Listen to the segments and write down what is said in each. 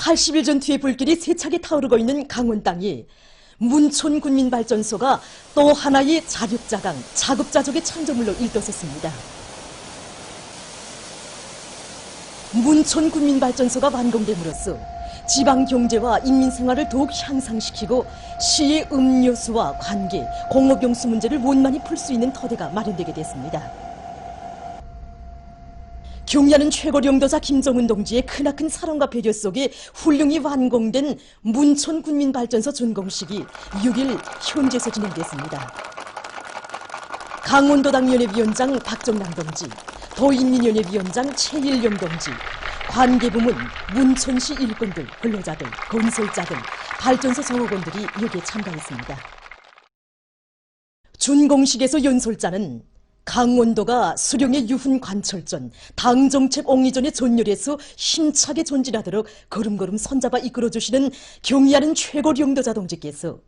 80일 전투의 불길이 세차게 타오르고 있는 강원 땅이 문촌 군민발전소가 또 하나의 자력자강, 자급자족의 창조물로 일떠섰습니다. 문촌 군민발전소가 완공됨으로써 지방 경제와 인민 생활을 더욱 향상시키고 시의 음료수와 관계, 공업용수 문제를 원만히 풀 수 있는 터대가 마련되게 됐습니다. 경야는 최고領도자 김정은 동지의 크나큰 사랑과 배려 속에 훌륭히 완공된 문촌 군민발전소 준공식이 6일 현재에서 진행됐습니다. 강원도당 연예위원장 박정남 동지, 도인민연예위원장 최일영 동지, 관계부문, 문촌시 일꾼들, 근로자들, 건설자 등 발전소 성업원들이 여기에 참가했습니다. 준공식에서 연설자는 강원도가 수령의 유훈 관철전, 당정책 옹이전의 전열에서 힘차게 존진하도록 걸음걸음 손잡아 이끌어주시는 경의하는 최고領도자 동지께서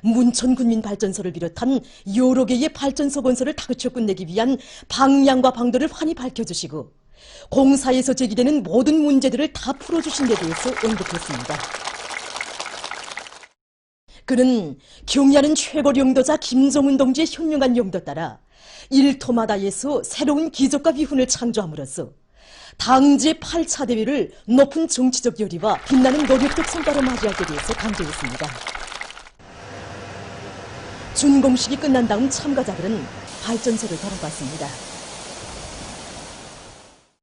문천 군민 발전소를 비롯한 여러 개의 발전소 건설을 다그쳐 끝내기 위한 방향과 방도를 환히 밝혀주시고 공사에서 제기되는 모든 문제들을 다 풀어주신 데 대해서 언급했습니다. 그는 경의하는 최고領도자 김정은 동지의 현명한 용도 따라 일토마다 에서 새로운 기적과 위훈을 창조함으로써 당제 8차 대회를 높은 정치적 열의와 빛나는 노력적 성과로 맞이하게 대해서 강조했습니다. 준공식이 끝난 다음 참가자들은 발전소를 돌아봤습니다.